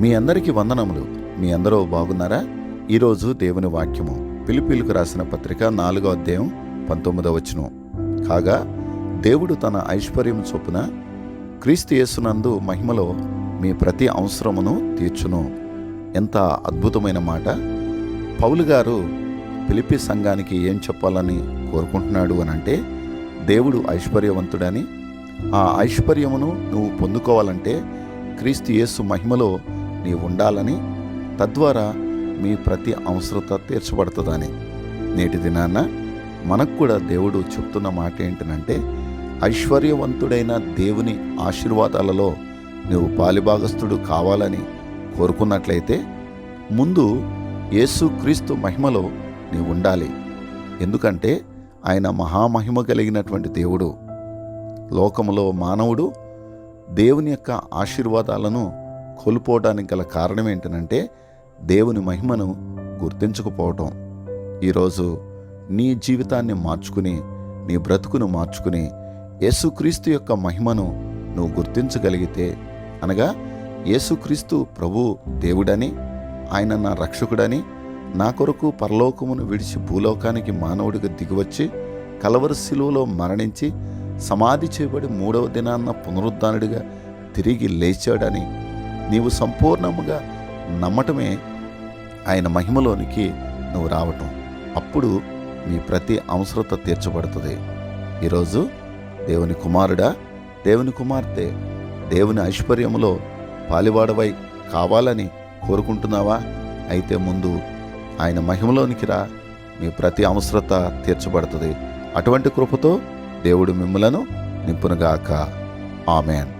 మీ అందరికీ వందనములు. మీ అందరూ బాగున్నారా? ఈరోజు దేవుని వాక్యము. పిలిపిలకు రాసిన పత్రిక నాలుగో అధ్యాయం పంతొమ్మిదవ వచనం. కాగా దేవుడు తన ఐశ్వర్యం చొప్పున క్రీస్తు యేసునందు మహిమలో మీ ప్రతి అవసరమును తీర్చును. ఎంత అద్భుతమైన మాట. పౌలు గారు పిలిపి సంఘానికి ఏం చెప్పాలని కోరుకుంటున్నాడు అని అంటే దేవుడు ఐశ్వర్యవంతుడని ఆ ఐశ్వర్యమును నువ్వు పొందుకోవాలంటే క్రీస్తు యేసు మహిమలో నీవు ఉండాలని తద్వారా మీ ప్రతి అవసరత తీర్చబడుతుందని. నేటి దినాన మనకు కూడా దేవుడు చెప్తున్న మాట ఏంటనంటే ఐశ్వర్యవంతుడైన దేవుని ఆశీర్వాదాలలో నువ్వు పాలిభాగస్థుడు కావాలని కోరుకున్నట్లయితే ముందు యేసుక్రీస్తు మహిమలో నీవు ఉండాలి ఎందుకంటే ఆయన మహామహిమ కలిగినటువంటి దేవుడు. లోకములో మానవుడు దేవుని యొక్క ఆశీర్వాదాలను కోల్పోవడానికి గల కారణం ఏంటనంటే దేవుని మహిమను గుర్తించకపోవటం. ఈరోజు నీ జీవితాన్ని మార్చుకుని నీ బ్రతుకును మార్చుకుని యేసుక్రీస్తు యొక్క మహిమను నువ్వు గుర్తించగలిగితే అనగా యేసుక్రీస్తు ప్రభు దేవుడని ఆయన నా రక్షకుడని నా కొరకు పరలోకమును విడిచి భూలోకానికి మానవుడిగా దిగివచ్చి కలవరి శిలువలో మరణించి సమాధి చేయబడి మూడవ దినాన్న పునరుద్ధానుడిగా తిరిగి లేచాడని నీవు సంపూర్ణముగా నమ్మటమే ఆయన మహిమలోనికి నువ్వు రావటం. అప్పుడు నీ ప్రతి అవసరత తీర్చబడుతుంది. ఈరోజు దేవుని కుమారుడా దేవుని కుమార్తె దేవుని ఐశ్వర్యములో పాలివాడవై కావాలని కోరుకుంటున్నావా? అయితే ముందు ఆయన మహిమలోనికి రా. మీ ప్రతి అవసరత తీర్చబడుతుంది. అటువంటి కృపతో దేవుడు మిమ్మలను నింపునుగాక. ఆమెన్.